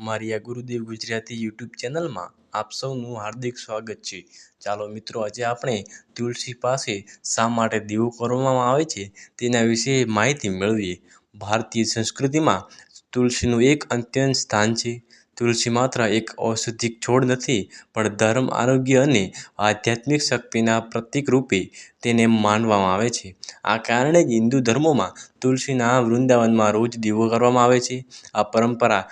મારી આ ગુરુદેવ ગુજરાતી યુટ્યુબ ચેનલમાં આપ સૌનું હાર્દિક સ્વાગત છે. ચાલો મિત્રો, આજે આપણે તુલસી પાસે શા માટે દીવો કરવામાં આવે છે તેના વિશે માહિતી મેળવીએ. ભારતીય સંસ્કૃતિમાં તુલસીનું એક અત્યંત સ્થાન છે. તુલસી માત્ર એક ઔષધિક છોડ નથી, પણ ધર્મ, આરોગ્ય અને આધ્યાત્મિક શક્તિના પ્રતીક રૂપે તેને માનવામાં આવે છે. આ કારણે જ હિન્દુ ધર્મોમાં તુલસીના વૃંદાવનમાં રોજ દીવો કરવામાં આવે છે. આ પરંપરા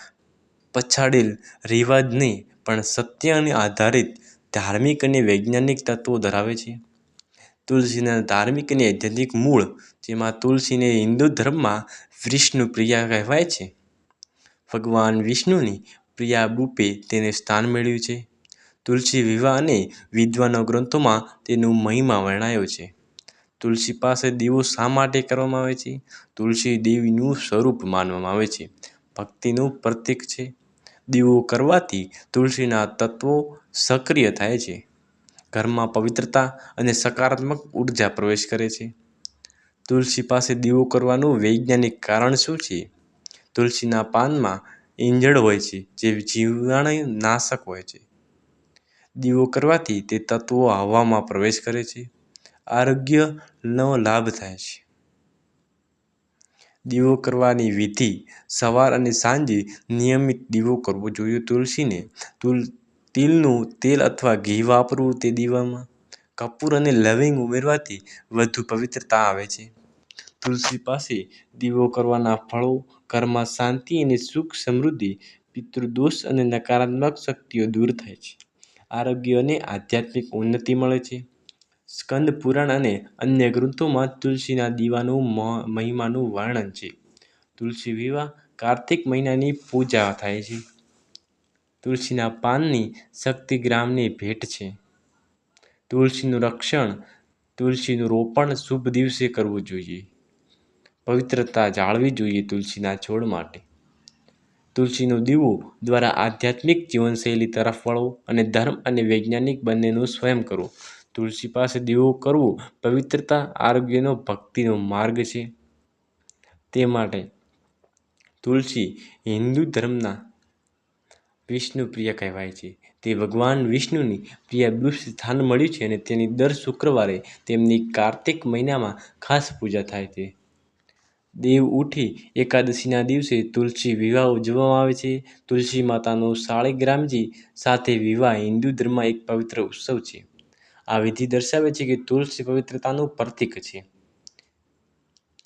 પછાડેલ રિવાજ નહીં પણ સત્ય અને આધારિત ધાર્મિક અને વૈજ્ઞાનિક તત્વો ધરાવે છે. તુલસીના ધાર્મિક અને આધ્યાત્મિક મૂળ, જેમાં તુલસીને હિન્દુ ધર્મમાં વિષ્ણુ પ્રિયા કહેવાય છે. ભગવાન વિષ્ણુની પ્રિયા રૂપે તેને સ્થાન મેળવ્યું છે. તુલસી વિવાહ અને વિદ્વાનો ગ્રંથોમાં તેનું મહિમા વર્ણાયો છે. તુલસી પાસે દીવો શા માટે કરવામાં આવે છે? તુલસી દેવીનું સ્વરૂપ માનવામાં આવે છે. ભક્તિનું પ્રતીક છે. દીવો કરવાથી તુલસીના તત્વો સક્રિય થાય છે. ઘરમાં પવિત્રતા અને સકારાત્મક ઊર્જા પ્રવેશ કરે છે. તુલસી પાસે દીવો કરવાનું વૈજ્ઞાનિક કારણ શું છે? તુલસીના પાનમાં ઈંજણ હોય છે જે જીવાણુ નાશક હોય છે. દીવો કરવાથી તે તત્વો હવામાં પ્રવેશ કરે છે. આરોગ્યનો લાભ થાય છે. દીવો કરવાની વિધિ સવાર અને સાંજે નિયમિત દીવો કરવો જોઈએ તુલસીને. તુલ, તિલનું તેલ અથવા ઘી વાપરવું તે દીવામાં. કપૂર અને લવિંગ ઉમેરવાથી વધુ પવિત્રતા આવે છે. તુલસી પાસે દીવો કરવાના ફળો, ઘરમાં શાંતિ અને સુખ સમૃદ્ધિ, પિતૃદોષ અને નકારાત્મક શક્તિઓ દૂર થાય છે. આરોગ્ય અને આધ્યાત્મિક ઉન્નતિ મળે છે. સ્કંદ પુરાણ અને અન્ય ગ્રંથોમાં તુલસીના દીવાનું મહિમાનું વર્ણન છે. તુલસી વિવાહ કાર્તિક મહિનાની પૂજા થાય છે. તુલસીના પાનની શક્તિ ગ્રામની ભેટ છે. તુલસીનું રક્ષણ, તુલસીનું રોપણ શુભ દિવસે કરવું જોઈએ. પવિત્રતા જાળવી જોઈએ તુલસીના છોડ માટે. તુલસીનો દીવો દ્વારા આધ્યાત્મિક જીવનશૈલી તરફ વળો અને ધર્મ અને વૈજ્ઞાનિક બંનેનું સ્વયં કરો. તુલસી પાસે દીવો કરવો પવિત્રતા, આરોગ્યનો ભક્તિનો માર્ગ છે. તે માટે તુલસી હિન્દુ ધર્મના વિષ્ણુ પ્રિય કહેવાય છે. તે ભગવાન વિષ્ણુની પ્રિય બુષ સ્થાન મળ્યું છે અને તેની દર શુક્રવારે તેમની કાર્તિક મહિનામાં ખાસ પૂજા થાય છે. દેવ ઉઠી એકાદશીના દિવસે તુલસી વિવાહ ઉજવવામાં આવે છે. તુલસી માતાનો શાળીગ્રામજી સાથે વિવાહ હિન્દુ ધર્મમાં એક પવિત્ર ઉત્સવ છે. આ વિધિ દર્શાવે છે કે તુલસી પવિત્રતાનું પ્રતીક છે.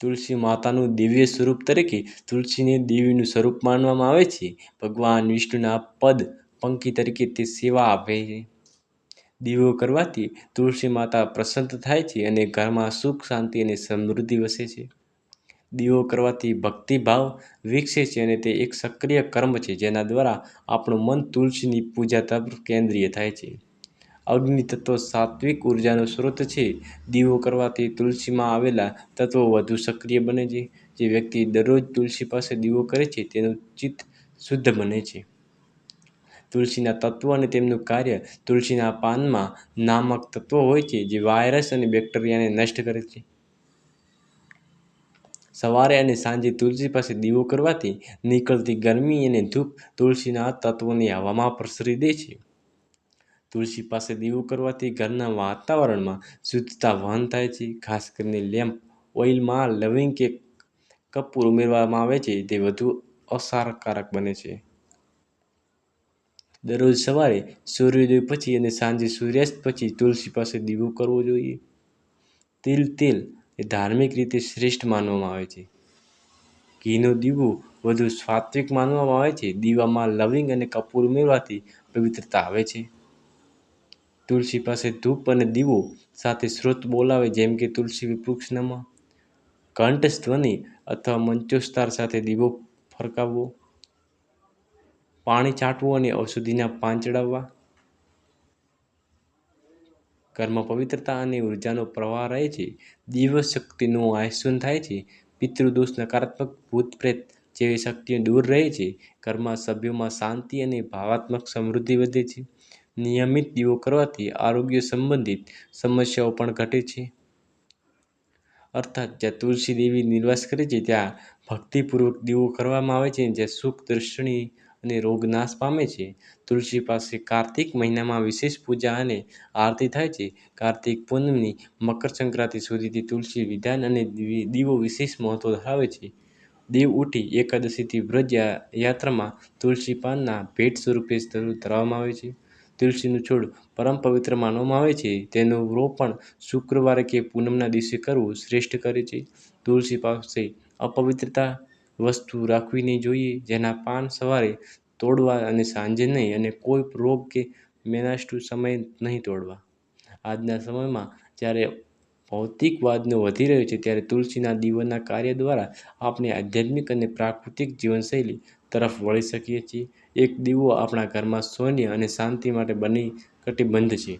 તુલસી માતાનું દિવ્ય સ્વરૂપ તરીકે તુલસીને દેવીનું સ્વરૂપ માનવામાં આવે છે. ભગવાન વિષ્ણુના પદ પંક્તિ તરીકે તે સેવા આપે છે. દીવો કરવાથી તુલસી માતા પ્રસન્ન થાય છે અને ઘરમાં સુખ, શાંતિ અને સમૃદ્ધિ વસે છે. દીવો કરવાથી ભક્તિભાવ વિકસે છે અને તે એક સક્રિય કર્મ છે જેના દ્વારા આપણું મન તુલસીની પૂજા તરફ કેન્દ્રિય થાય છે. અગ્નિ તત્વ સાત્વિક ઉર્જાનો સ્ત્રોત છે. દીવો કરવાથી તુલસીમાં આવેલા તત્વો વધુ સક્રિય બને છે. જે વ્યક્તિ દરરોજ તુલસી પાસે દીવો કરે છે, તેનું ચિત્ત શુદ્ધ બને છે. તુલસીના તત્વ અને તેમનું કાર્ય તુલસીના પાનમાં નામક તત્વો હોય છે, જે વાયરસ અને બેક્ટેરિયાને નષ્ટ કરે છે. સવારે અને સાંજે તુલસી પાસે દીવો કરવાથી નીકળતી ગરમી અને ધૂપ તુલસીના તત્વોને હવામાં પ્રસરી દે છે. તુલસી પાસે દીવો કરવાથી ઘરના વાતાવરણમાં શુદ્ધતા વહન થાય છે. ખાસ કરીને લેમ્પ, ઓઇલમાં લવિંગ કે કપૂર ઉમેરવામાં આવે છે. તે વધુ અસરકારક બને છે. દરરોજ સવારે સૂર્યોદય પછી અને સાંજે સૂર્યાસ્ત પછી તુલસી પાસે દીવો કરવો જોઈએ. તિલ તેલ એ ધાર્મિક રીતે શ્રેષ્ઠ માનવામાં આવે છે. ઘીનો દીવો વધુ સાત્વિક માનવામાં આવે છે. દીવામાં લવિંગ અને કપૂર ઉમેરવાથી પવિત્રતા આવે છે. તુલસી પાસે ધૂપ અને દીવો સાથે સ્ત્રોત બોલાવે, જેમ કે તુલસી વૃક્ષનામાં કંઠ ધ્વનિ અથવા મંચોસ્તાર સાથે દીવો ફરકાવવો. પાણી છાંટવું અને ઔષધિના પાન ચડાવવા. ઘરમાં પવિત્રતા અને ઉર્જાનો પ્રવાહ રહે છે. દિવસ શક્તિનું આયસન થાય છે. પિતૃદોષ નકારાત્મક ભૂત પ્રેત જેવી શક્તિઓ દૂર રહે છે. ઘરમાં સભ્યોમાં શાંતિ અને ભાવાત્મક સમૃદ્ધિ વધે છે. નિયમિત દીવો કરવાથી આરોગ્ય સંબંધિત સમસ્યાઓ પણ ઘટે છે. અર્થાત જ્યાં તુલસી દેવી નિવાસ કરે છે, ત્યાં ભક્તિપૂર્વક દીવો કરવામાં આવે છે, જ્યાં સુખ દર્શની અને રોગ નાશ પામે છે. તુલસી પાસે કાર્તિક મહિનામાં વિશેષ પૂજા અને આરતી થાય છે. કાર્તિક પૂનમની મકર સંક્રાંતિ સુધીથી તુલસી વિધાન અને દીવો વિશેષ મહત્વ ધરાવે છે. દેવઉઠી એકાદશીથી વ્રજ યાત્રામાં તુલસી પાનના ભેટ સ્વરૂપે ધરવામાં આવે છે. તુલસીનું છોડ પરમ પવિત્ર માનવામાં આવે છે. તેનું રોપણ શુક્રવારે કે પૂનમના દિવસે કરવું શ્રેષ્ઠ કરે છે. તુલસી પાસે અપવિત્રતા વસ્તુ રાખવી નહીં જોઈએ, જેના પાન સવારે તોડવા અને સાંજે નહીં અને કોઈ રોગ કે મેનાસ્ટુ સમયે નહીં તોડવા. આજના સમયમાં જ્યારે ભૌતિકવાદનો વધી રહ્યો છે, ત્યારે તુલસીના દીવાના કાર્ય દ્વારા આપણે આધ્યાત્મિક અને પ્રાકૃતિક જીવનશૈલી તરફ વળી શકીએ છીએ. એક દીવો આપણા ઘરમાં શૂન્ય અને શાંતિ માટે બની કટિબદ્ધ છે.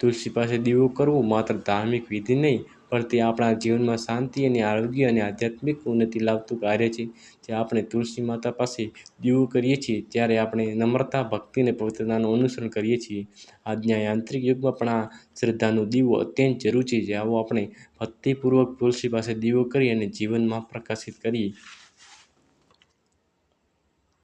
તુલસી પાસે દીવો કરવો માત્ર ધાર્મિક વિધિ નહીં, પણ તે આપણા જીવનમાં શાંતિ અને આરોગ્ય અને આધ્યાત્મિક ઉન્નતિ લાવતું કાર્ય છે. જે આપણે તુલસી માતા પાસે દીવો કરીએ છીએ, ત્યારે આપણે નમ્રતા ભક્તિ અને પવિત્રતાનું અનુસરણ કરીએ છીએ. આજના યાંત્રિક યુગમાં પણ આ શ્રદ્ધાનો દીવો અત્યંત જરૂરી છે. આવો આપણે ભક્તિપૂર્વક તુલસી પાસે દીવો કરી અને જીવનમાં પ્રકાશિત કરીએ.